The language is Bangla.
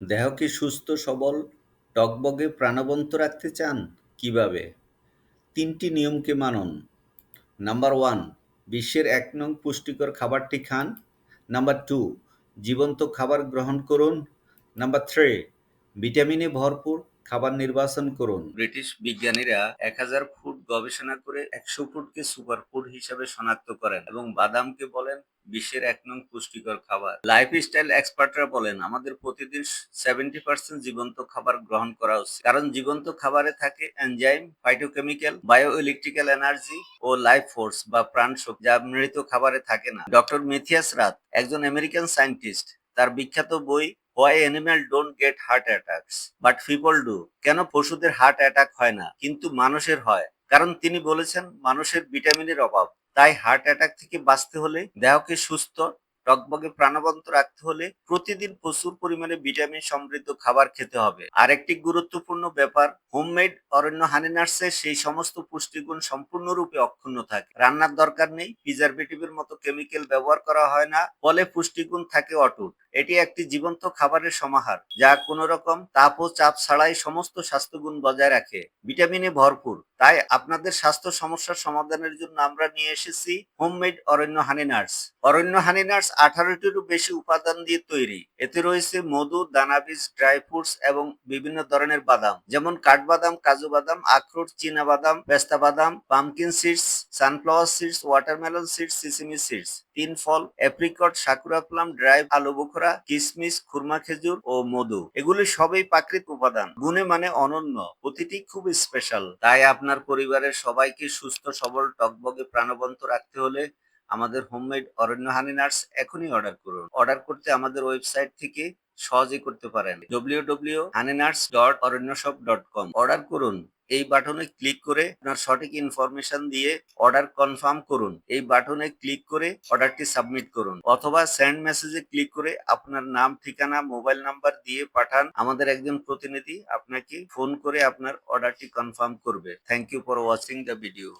দেহকে সুস্থ, সবল টগবগে প্রাণবন্ত রাখতে চান? কীভাবে? তিনটি নিয়মকে মানুন। নাম্বার ওয়ান, বিশ্বের এক নং পুষ্টিকর খাবারটি খান। নাম্বার টু, জীবন্ত খাবার গ্রহণ করুন। নাম্বার থ্রি, ভিটামিনে ভরপুর খাবার নির্বাচন করুন। ব্রিটিশ বিজ্ঞানীরা এক হাজার ফুট গবেষণা করে একশো ফুটকে সুপার ফুড হিসাবে শনাক্ত করেন এবং বাদামকে বলেন বিশ্বের এক নং পুষ্টিকর খাবার। লাইফ স্টাইল এক্সপার্টরা বলেন, আমাদের প্রতিদিন সেভেন্টি পার্সেন্ট জীবন্ত খাবার গ্রহণ করা উচিত। কারণ জীবন্ত খাবারে থাকে enzyme phytochemical bio electrical energy ও লাইফ ফোর্স বা প্রাণ শক্তি যা মৃত খাবারে থাকে না। ডক্টর মেথিয়াস রাত, একজন আমেরিকান সায়েন্টিস্ট, তার বিখ্যাত বই, why animal don't get heart attacks, but people do. কেন পশুদের হার্ট অ্যাটাক হয় না, কিন্তু মানুষের হয়। কারণ তিনি বলেছেন, মানুষের ভিটামিনের অভাব। তাই হার্ট অ্যাটাক থেকে বাঁচতে হলে, দেহকে সুস্থ, টকবগে প্রাণবন্ত রাখতে হলে প্রতিদিন প্রচুর পরিমাণে ভিটামিন সমৃদ্ধ খাবার খেতে হবে। আরেকটি গুরুত্বপূর্ণ ব্যাপার হোমমেড অরণ্য হানি হানিনার্সে সেই সমস্ত পুষ্টিগুণ সম্পূর্ণরূপে অক্ষুণ্ণ থাকে। রান্নার দরকার নেই প্রিজারভেটিভের মতো কেমিক্যাল ব্যবহার করা হয় না, ফলে পুষ্টিগুণ থাকে অটুট। এটি একটি জীবন্ত খাবারের সমাহার, যা কোনো রকম তাপ ও চাপ ছাড়াই সমস্ত স্বাস্থ্যগুণ বজায় রাখে। ভিটামিনে ভরপুর। তাই আপনাদের স্বাস্থ্য সমস্যার সমাধানের জন্য আমরা নিয়ে এসেছি homemade Aranya honey nuts Aranya honey nuts আঠারোটিরও বেশি উপাদান দিয়ে তৈরি। এতে রয়েছে মধু, দানাবীজ, ড্রাই ফ্রুটস এবং বিভিন্ন ধরনের বাদাম, যেমন কাঠবাদাম কাজু বাদাম আখরোট চীনা বাদাম পেস্তা বাদাম pumpkin seeds sunflower seeds, watermelon seeds, sesame seeds, তিন ফল অ্যাপ্রিকট সাকুরা প্লাম, ড্রাই, আলু বোখরা কিশমিশ খুরমা খেজুর ও মধু। এগুলি সবই প্রাকৃতিক উপাদান। গুণে মানে অনন্য। প্রতিটি খুব স্পেশাল তাই আপনার পরিবারের সবাইকে সুস্থ, সবল, টকবগে, প্রাণবন্ত রাখতে হলে আমাদের হোমমেড অরণ্য হানি নাটস এখনই অর্ডার করুন। অর্ডার করতে আমাদের ওয়েবসাইট থেকে সহজেই করতে পারেন। www.honeynuts.অরণ্যশপ.com অর্ডার করুন। এই বাটনে ক্লিক করে আপনার সঠিক ইনফরমেশন দিয়ে অর্ডার কনফার্ম করুন। এই বাটনে ক্লিক করে অর্ডারটি সাবমিট করুন। অথবা সেন্ড মেসেজে ক্লিক করে আপনার নাম, ঠিকানা মোবাইল নাম্বার দিয়ে পাঠান। আমাদের একজন প্রতিনিধি আপনাকে ফোন করে আপনার অর্ডারটি কনফার্ম করবে। Thank you for watching the video